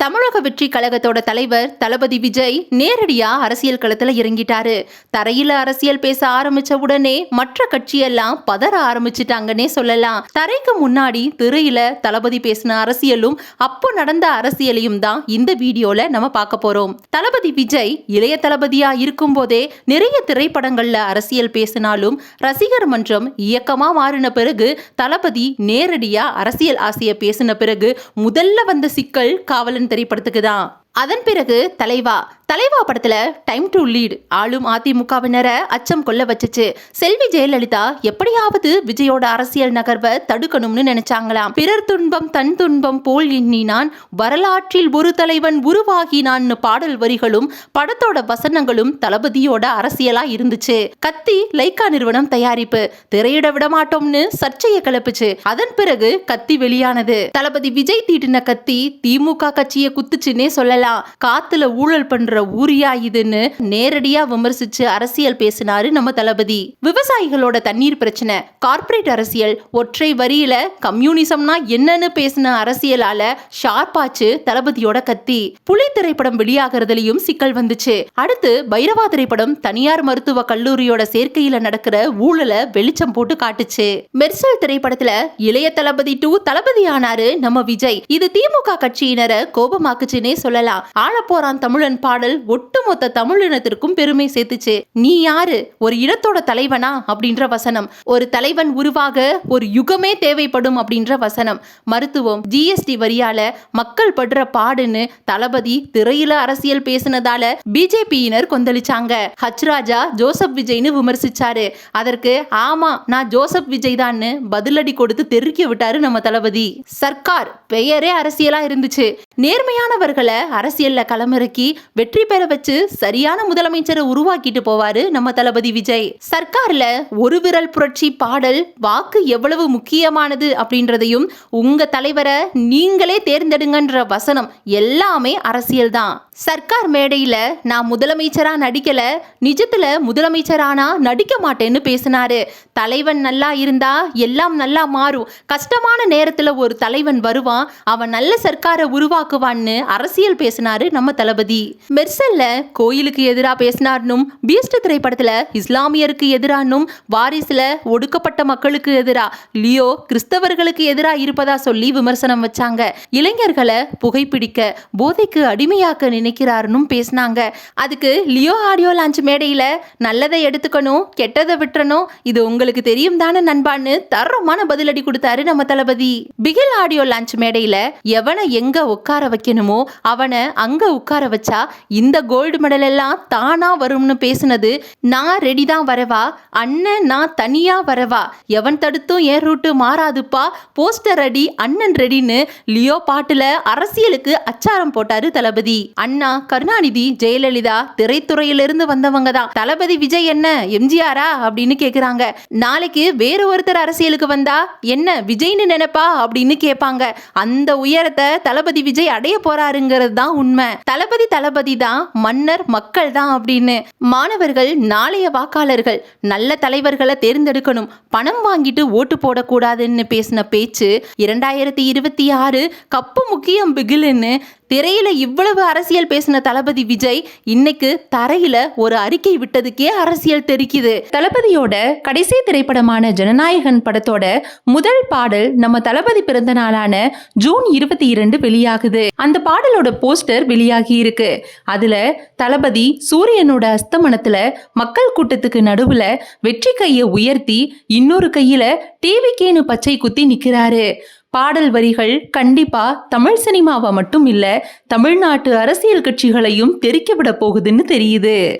தமிழக வெற்றி கழகத்தோட தலைவர் தளபதி விஜய் நேரடியா அரசியல் களத்துல இறங்கிட்டாரு. தரையில அரசியல் பேச ஆரம்பிச்ச உடனே மற்ற கட்சியெல்லாம் பதற ஆரம்பிச்சிட்டாங்கன்னே சொல்லலாம். தரைக்கு முன்னாடி திரையில தளபதி பேசின அரசியலும் அப்போ நடந்த அரசியலையும் தான் இந்த வீடியோல நம்ம பார்க்க போறோம். தளபதி விஜய் இளைய தளபதியா இருக்கும் போதே நிறைய திரைப்படங்கள்ல அரசியல் பேசினாலும் ரசிகர் மன்றம் இயக்கமா மாறின பிறகு தளபதி நேரடியா அரசியல் ஆசைய பேசின பிறகு முதல்ல வந்த சிக்கல் காவலன் திரைப்படத்துக்கு தான் அதன் பிறகு தலைவா. தலைவா படத்துல டைம் டு லீட் ஆளும் அதிமுகவினரை அச்சம் கொள்ள வச்சுச்சு. செல்வி ஜெயலலிதா எப்படியாவது விஜயோட அரசியல் நகர்வை தடுக்கணும்னு நினைச்சாங்களாம். பிறர் துன்பம் தன் துன்பம் போல் எண்ணினான். வரலாற்றில் ஒரு தலைவன் உருவாகினான்னு பாடல் வரிகளும் படத்தோட வசனங்களும் தளபதியோட அரசியலா இருந்துச்சு. கத்தி லைக்கா நிறுவனம் தயாரிப்பு. திரையிட விட மாட்டோம்னு சர்ச்சையை கிளப்புச்சு. அதன் பிறகு கத்தி வெளியானது. தளபதி விஜய் தீட்டின கத்தி திமுக கட்சியை குத்துச்சுன்னே சொல்லலாம் காத்துல ஊழல் பண்ற ஊரியா இதுன்னு நேரடியா விமர்சிச்சு அரசியல் பேசினாரு நம்ம தளபதி. விவசாயிகளோட தண்ணீர் பிரச்சனை. கார்ப்பரேட் அரசியல் ஒற்றை வரியில கம்யூனிசம்னா என்னன்னு பேசின அரசியலால ஷார்பாச்சு தளபதியோட கத்தி. புலி திரைப்படம் வெளியாகிறதுலயும் சிக்கல் வந்துச்சு. அடுத்து பைரவா திரைப்படம் தனியார் மருத்துவ கல்லூரியோட சேர்க்கையில நடக்கிற ஊழலை வெளிச்சம் போட்டு காட்டுச்சு. மெர்சல் திரைப்படத்துல இளைய தளபதி டூ தளபதி ஆனாரு நம்ம விஜய். இது திமுக கட்சியினரை கோபமாக்குச்சுன்னே சொல்லலாம். ஆளப்போறான் தமிழன் பாடல் ஒட்டுமொத்த தமிழினத்திற்கும் பெருமை சேர்த்துச்சு. நீ யாரு? ஒரு இனத்தோட தலைவனா? அப்படின்ற வசனம். ஒரு தலைவன் உருவாக ஒரு யுகமே தேவைப்படும் அப்படின்ற வசனம். மருத்துவம் ஜிஎஸ்டி வரியால மக்கள் படுற பாடுன்னு தளபதி திரையில அரசியல் பேசினதால பிஜேபியினர் கொந்தளிச்சாங்க. ஹச்ராஜா ஜோசப் விஜய்னு விமர்சிச்சாரு. அதற்கு ஆமா நான் ஜோசப் விஜய் தான்னு பதிலடி கொடுத்து தெருக்கி விட்டாரு நம்ம தளபதி. சர்க்கார் பெயரே அரசியலா இருந்துச்சு. நேர்மையானவர்களை அரசியல்ல களமிறக்கி வெற்றி பெற வச்சு சரியான முதலமைச்சரை உருவாக்கிட்டு போவாரு நம்ம தளபதி விஜய். சர்க்கார்ல ஒரு விரல் புரட்சி பாடல் வாக்கு எவ்வளவு முக்கியமானது அப்படின்றதையும் உங்க தலைவரை நீங்களே தேர்ந்தெடுங்கன்ற வசனம் எல்லாமே அரசியல் தான். சர்க்கார் மேடையில நான் முதலமைச்சரா நடிக்கல நிஜத்துல முதலமைச்சரானா நடிக்க மாட்டேன்னு பேசினாரு. தலைவன் நல்லா இருந்தா எல்லாம் நல்லா மாறும். கஷ்டமான நேரத்துல ஒரு தலைவன் வருவான் அவன் நல்ல சர்க்காரை உருவாக்குவான்னு அரசியல் பேசினாரு நம்ம தளபதி. மெர்சல்ல கோயிலுக்கு எதிரா பேசினார்னும் பீஸ்ட் திரைப்படத்துல இஸ்லாமியருக்கு எதிரானும் வாரிசுல ஒடுக்கப்பட்ட மக்களுக்கு எதிரா லியோ கிறிஸ்தவர்களுக்கு எதிரா இருப்பதா சொல்லி விமர்சனம் வச்சாங்க. இளைஞர்களை புகைப்பிடிக்க போதைக்கு அடிமையாக்க நினைக்கிறாருன்னு பேசினாங்க. அதுக்கு லியோ ஆடியோ லான்ச் மேடையில நல்லதை எடுத்துக்கணும் கெட்டதை விட்டுறணும் இது உங்களுக்கு தெரியும் தானே நண்பான்னு தரமான பதிலடி கொடுத்தாரு நம்ம தளபதி. பிகில் ஆடியோ லான்ச் மேடையில எவனை எங்க உட்கார வைக்கணுமோ அவனை அங்க உட்கார வச்சா இந்த கோல்டு மெடல் எல்லாம் தானா வரும்னு பேசுனது நான் ரெடி தான் வரவா? அண்ணன் நான் தனியா வரவா? எவன் தடுத்தும் ஏன் ரூட்டு மாறாதுப்பா? போஸ்டர் ரெடி அண்ணன் ரெடின்னு லியோ பாட்டுல அரசியலுக்கு அச்சாரம் போட்டாரு தளபதி. அண்ணா கருணாநிதி ஜெயலலிதா திரைத்துறையிலிருந்து வந்தவங்க தான். தளபதி விஜய் என்ன எம்ஜிஆரா? அப்படின்னு கேக்குறாங்க. நாளைக்கு வேற ஒருத்தர் அரசியலுக்கு வந்தா என்ன விஜய்னு நினைப்பா? அப்படின்னு கேட்பாங்க அந்த உயரத்தை தளபதி விஜய் அடைய போறாருங்கிறது தான் உண்மை. தளபதி தளபதி தான் மன்னர் மக்கள் தான் அப்படின்னு. மாணவர்கள் நாளைய வாக்காளர்கள் நல்ல தலைவர்களை தேர்ந்தெடுக்கணும். பணம் வாங்கிட்டு ஓட்டு போடக்கூடாதுன்னு பேசின பேச்சு இரண்டாயிரத்தி இருபத்தி ஆறு கப்பு முக்கியம் பிகிலுன்னு திரையில இவ்வளவு அரசியல் பேசின தளபதி விஜய் இன்னைக்கு தரையில ஒரு அறிக்கை விட்டதுக்கே அரசியல் தெரிக்குது. தளபதியோட கடைசி திரைப்படமான ஜனநாயகன் படத்தோட முதல் பாடல் நம்ம தளபதி பிறந்த நாளான ஜூன் இருபத்தி இரண்டு வெளியாகுது. அந்த பாடலோட போஸ்டர் வெளியாகி இருக்கு. அதுல தளபதி சூரியனோட அஸ்தமனத்துல மக்கள் கூட்டத்துக்கு நடுவுல வெற்றி கையை உயர்த்தி இன்னொரு கையில டிவிக்கேனு பச்சை குத்தி நிக்கிறாரு. பாடல் வரிகள் கண்டிப்பா தமிழ் சினிமாவை மட்டும் இல்ல தமிழ்நாட்டு அரசியல் கட்சிகளையும் தெறிக்க விட போகுதுன்னு தெரியுது.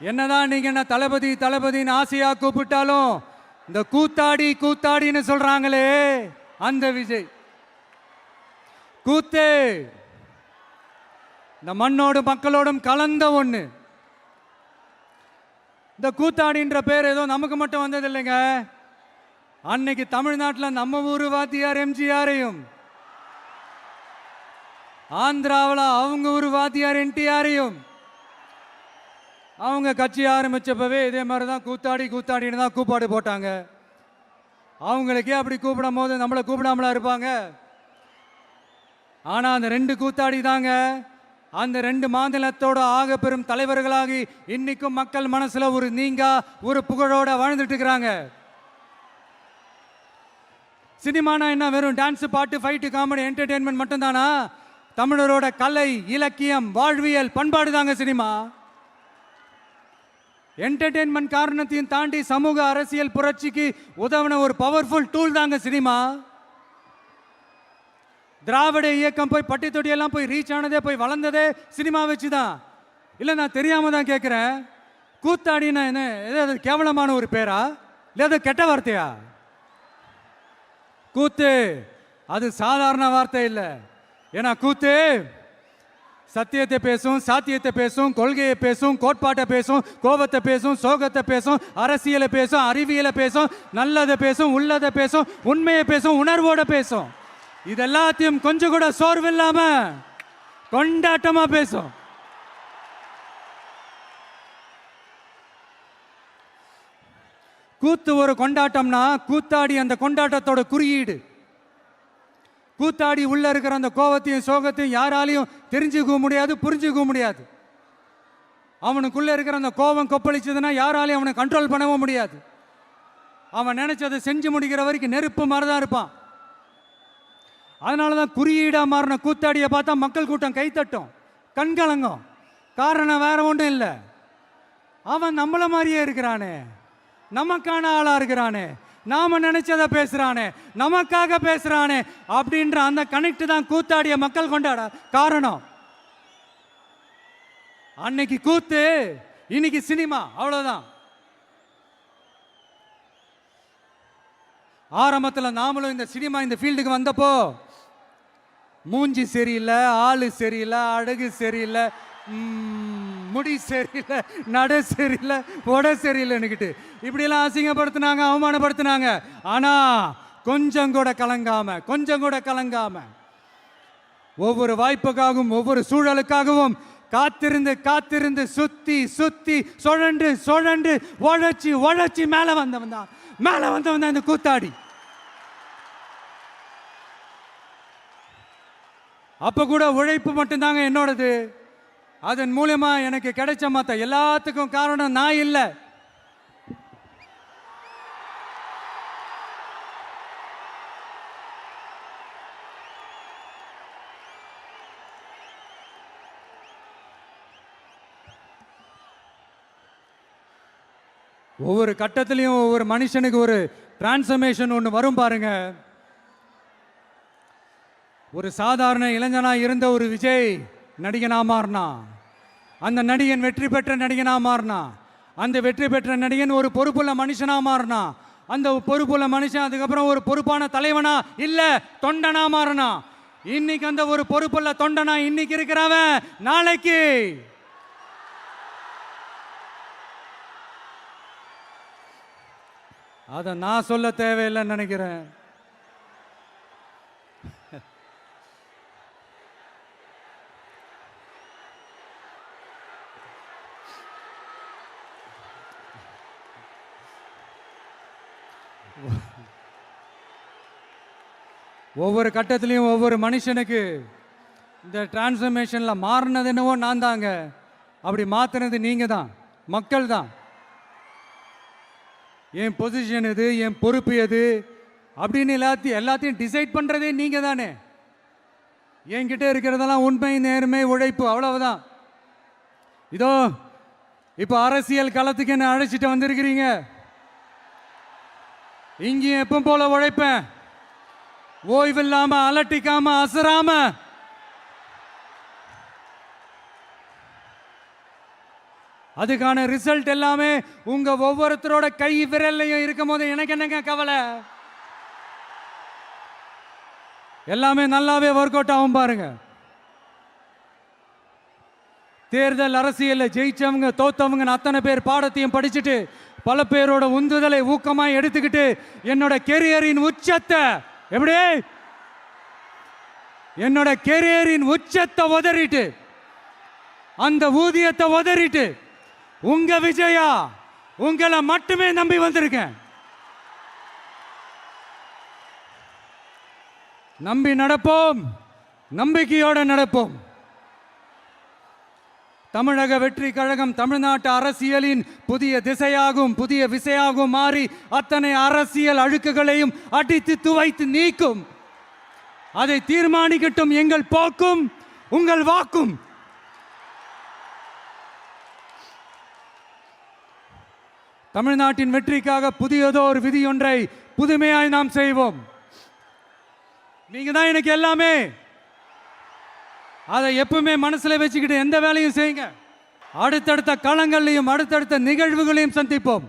என்னதான் நீங்க என்ன தளபதி தளபதின்னு ஆசையா கூப்பிட்டாலும் இந்த கூத்தாடி கூத்தாடின்னு சொல்றாங்களே அந்த விஜய். கூத்தே. இந்த மண்ணோடும் மக்களோடும் கலந்த ஒண்ணு. இந்த கூத்தாடின்ற பேர் ஏதோ நமக்கு மட்டும் வந்தது இல்லைங்க அன்னைக்கு தமிழ்நாட்டில் நம்ம ஊர் வாத்தியார் எம்ஜிஆரையும் ஆந்திராவில் அவங்க ஊர் வாத்தியார் என்டிஆரையும் அவங்க கட்சி ஆரம்பித்தப்பவே இதே மாதிரி தான் கூத்தாடி கூத்தாடின்னு தான் கூப்பாடு போட்டாங்க. அவங்களுக்கே அப்படி கூப்பிடும் போது நம்மளை கூப்பிடாமலா இருப்பாங்க. ஆனால் அந்த ரெண்டு கூத்தாடி தாங்க அந்த ரெண்டு மாநிலத்தோட ஆக பெரும் தலைவர்களாகி இன்னைக்கும் மக்கள் மனசில் ஒரு நீங்கா ஒரு புகழோட வாழ்ந்துட்டு இருக்கிறாங்க. சினிமானா என்ன வெறும் டான்ஸு பாட்டு ஃபைட்டு காமெடி என்டர்டெயின்மெண்ட் மட்டும்தானா? தமிழரோட கலை இலக்கியம் வாழ்வியல் பண்பாடு தாங்க சினிமா. என்டர்டெயின்மெண்ட் காரணத்தையும் தாண்டி சமூக அரசியல் புரட்சிக்கு உதவின ஒரு பவர்ஃபுல் டூல் தாங்க சினிமா. திராவிட இயக்கம் போய் பட்டி தொட்டியெல்லாம் போய் ரீச் ஆனதே போய் வளர்ந்ததே சினிமா வச்சு தான் இல்லை நான் தெரியாமல் தான் கேட்குறேன் கூத்தாடினா என்ன ஏதாவது கேவலமான ஒரு பேரா? இல்லை ஏதோ கெட்ட வார்த்தையா? கூத்து. அது சாதாரண வார்த்தை இல்லை. ஏன்னா கூத்து சத்தியத்தை பேசும் சாத்தியத்தை பேசும் கொள்கையை பேசும் கோட்பாட்டை பேசும் கோபத்தை பேசும் சோகத்தை பேசும் அரசியலை பேசும் அறிவியலை பேசும் நல்லதை பேசும் உள்ளதை பேசும் உண்மையை பேசும் உணர்வோட பேசும். இது எல்லாத்தையும் கொஞ்சம் கூட சோர்வு இல்லாம கொண்டாட்டமா பேசும். கூத்து ஒரு கொண்டாட்டம்னா கூத்தாடி அந்த கொண்டாட்டத்தோட குறியீடு. கூத்தாடி உள்ள இருக்கிற அந்த கோவத்தையும் சோகத்தையும் யாராலையும் தெரிஞ்சுக்க முடியாது புரிஞ்சுக்க முடியாது. அவனுக்குள்ள இருக்கிற அந்த கோபம் கொப்பளிச்சதுன்னா யாராலையும் அவனை கண்ட்ரோல் பண்ணவும் முடியாது. அவன் நினைச்சதை செஞ்சு முடிக்கிற வரைக்கும் நெருப்பு மாதிரி தான் இருப்பான். அதனால தான் குறியீடா மாறின கூத்தாடியை பார்த்தா மக்கள் கூட்டம் கைத்தட்டும் கண்கலங்கும். காரணம் வேற ஒன்றும் இல்லை. அவன் நம்மள மாதிரியே இருக்கிறானே. நமக்கான ஆளா இருக்கிறானே. நாம நினைச்சதை பேசுறானே. நமக்காக பேசுறானே. அப்படின்ற அந்த கனெக்ட் தான் கூத்தாடிய மக்கள் கொண்டாட காரணம். அன்னைக்கு கூத்து இன்னைக்கு சினிமா அவ்வளவுதான். ஆரம்பத்தில் நாமளும் இந்த சினிமா இந்த ஃபீல்டுக்கு வந்தப்போ மூஞ்சி சரியில்லை ஆளு சரியில்லை அழகு சரியில்லை. முடி சரியில்லை நட சரியில்லை உட சரியில்லைன்னுக்கிட்டு இப்படியெல்லாம் அசிங்கப்படுத்தினாங்க அவமானப்படுத்தினாங்க. ஆனால் கொஞ்சம் கூட கலங்காம கொஞ்சம் கூட கலங்காம ஒவ்வொரு வாய்ப்புக்காகவும் ஒவ்வொரு சூழலுக்காகவும் காத்திருந்து காத்திருந்து சுத்தி சுத்தி சுழண்டு சுழண்டு உழைச்சி உழைச்சி மேலே வந்தவன் தான். மேலே வந்தவன் தான் இந்த கூத்தாடி. அப்போ கூட உழைப்பு மட்டும்தாங்க என்னோடது. அதன் மூலியமா எனக்கு கிடைச்ச மத்த எல்லாத்துக்கும் காரணம் நான் இல்லை. ஒவ்வொரு கட்டத்திலையும் ஒவ்வொரு மனுஷனுக்கு ஒரு டிரான்ஸ்ஃபர்மேஷன் ஒன்று வரும் பாருங்க. ஒரு சாதாரண இளைஞனா இருந்த ஒரு விஜய் நடிகனா மாறினா அந்த நடிகன் வெற்றி பெற்ற நடிகனா மாறினா அந்த வெற்றி பெற்ற நடிகன் ஒரு பொறுப்புள்ள மனுஷனா மாறினா அந்த பொறுப்புள்ள மனுஷன் அதுக்கப்புறம் ஒரு பொறுப்பான தலைவனா? இல்லை தொண்டனா மாறினா இன்னைக்கு அந்த ஒரு பொறுப்புள்ள தொண்டனா இன்னைக்கு இருக்கிறவன்? நாளைக்கு. அதை நான் சொல்ல தேவையில்லைன்னு நினைக்கிறேன். ஒவ்வொரு கட்டத்திலையும் ஒவ்வொரு மனுஷனுக்கு இந்த டிரான்ஸ்ஃபர்மேஷனில் மாறினது என்னவோ நான் தாங்க. அப்படி மாற்றினது நீங்கள் தான். மக்கள் தான். என் பொசிஷன் எது என் பொறுப்பு எது அப்படின்னு எல்லாத்தையும் எல்லாத்தையும் டிசைட் பண்ணுறதே நீங்கள் தானே. என்கிட்ட இருக்கிறதெல்லாம் உண்மை நேர்மை உழைப்பு அவ்வளவுதான். இதோ இப்போ அரசியல் களத்துக்கு என்ன அழைச்சிட்டு வந்திருக்கிறீங்க? இங்கேயும் எப்போ போல உழைப்பேன். ஓய்வில்லாம அலட்டிக்காம அசராம. அதுக்கான ரிசல்ட் எல்லாமே உங்க ஒவ்வொருத்தரோட கை விரல்லையும் இருக்கும் போது எனக்கு என்னங்க கவலை? எல்லாமே நல்லாவே ஒர்க் அவுட் ஆகும் பாருங்க. தேர்தல் அரசியலில் ஜெயிச்சவங்க தோத்தவங்க அத்தனை பேர் பாடத்தையும் படிச்சுட்டு பல பேரோட உந்துதலை ஊக்கமாக எடுத்துக்கிட்டு என்னோட கெரியரின் உச்சத்தை எப்படி? என்னோட கெரியரின் உச்சத்தை உதறிட்டு அந்த ஊதியத்தை உதறிட்டு உங்க விஜயா உங்களை மட்டுமே நம்பி வந்திருக்கேன். நம்பி நடப்போம் நம்பிக்கையோடு நடப்போம். தமிழக வெற்றி கழகம் தமிழ்நாட்டு அரசியலின் புதிய திசையாகும் புதிய விசையாகும் மாறி அத்தனை அரசியல் அழுக்குகளையும் அடித்து துவைத்து நீக்கும். அதை தீர்மானிக்கட்டும் எங்கள் போக்கும் உங்கள் வாக்கும். தமிழ்நாட்டின் வெற்றிக்காக புதியதோர் விதியொன்றை புதுமையாய் நாம் செய்வோம். நீங்க தான் எனக்கு எல்லாமே. அதை எப்பவுமே மனசுல வச்சுக்கிட்டு எந்த வேலையும் செய்யுங்க. அடுத்தடுத்த களங்கள்லையும் அடுத்தடுத்த நிகழ்வுகளையும் சந்திப்போம்.